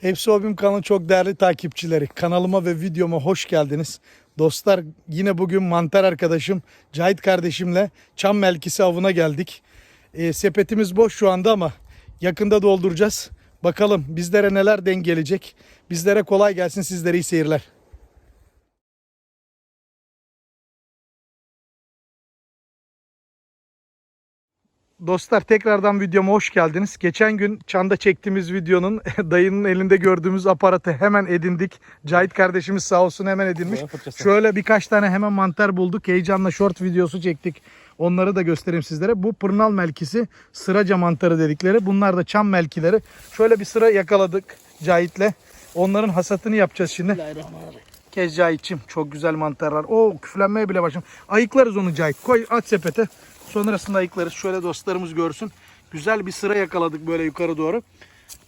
Hepsi Hobim kanalı çok değerli takipçileri. Kanalıma ve videoma hoş geldiniz. Dostlar yine bugün mantar arkadaşım Cahit kardeşimle çam melkisi avına geldik. E, sepetimiz boş şu anda ama yakında dolduracağız. Bakalım bizlere neler denk gelecek. Bizlere kolay gelsin sizlere iyi seyirler. Dostlar tekrardan videoma hoş geldiniz. Geçen gün çanda çektiğimiz videonun dayının elinde gördüğümüz aparatı hemen edindik. Cahit kardeşimiz sağ olsun hemen edinmiş. Şöyle birkaç tane hemen mantar bulduk. Heyecanla short videosu çektik. Onları da göstereyim sizlere. Bu pırnal melkisi sıraca mantarı dedikleri. Bunlar da çam melkileri. Şöyle bir sıra yakaladık Cahit'le. Onların hasatını yapacağız şimdi. Kez Cahit'çim çok güzel mantarlar. O küflenmeye bile başladım. Ayıklarız onu Cahit. Koy at sepete. Sonrasında ayıklarız. Şöyle dostlarımız görsün. Güzel bir sıra yakaladık böyle yukarı doğru.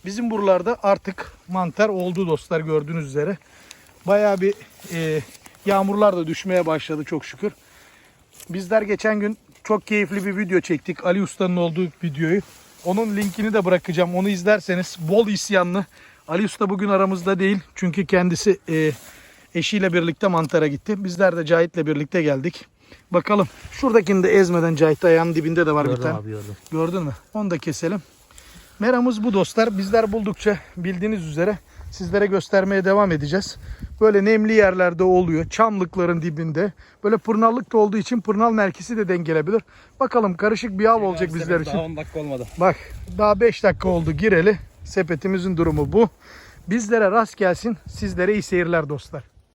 Bizim buralarda artık mantar oldu dostlar gördüğünüz üzere. Bayağı bir e, yağmurlar da düşmeye başladı çok şükür. Bizler geçen gün çok keyifli bir video çektik. Ali Usta'nın olduğu videoyu. Onun linkini de bırakacağım. Onu izlerseniz bol isyanlı. Ali Usta bugün aramızda değil. Çünkü kendisi e, eşiyle birlikte mantara gitti. Bizler de Cahit'le birlikte geldik. Bakalım. Şuradakini de ezmeden Cahit ayağının dibinde de var bir tane. abi gördüm. Gördün mü? Onu da keselim. Meramız bu dostlar. Bizler buldukça bildiğiniz üzere sizlere göstermeye devam edeceğiz. Böyle nemli yerlerde oluyor. Çamlıkların dibinde. Böyle pırnallık da olduğu için pırnal merkezi de dengelebilir. Bakalım karışık bir av olacak bizler için. Daha 10 dakika olmadı. Bak daha 5 dakika oldu gireli. Sepetimizin durumu bu. Bizlere rast gelsin. Sizlere iyi seyirler dostlar.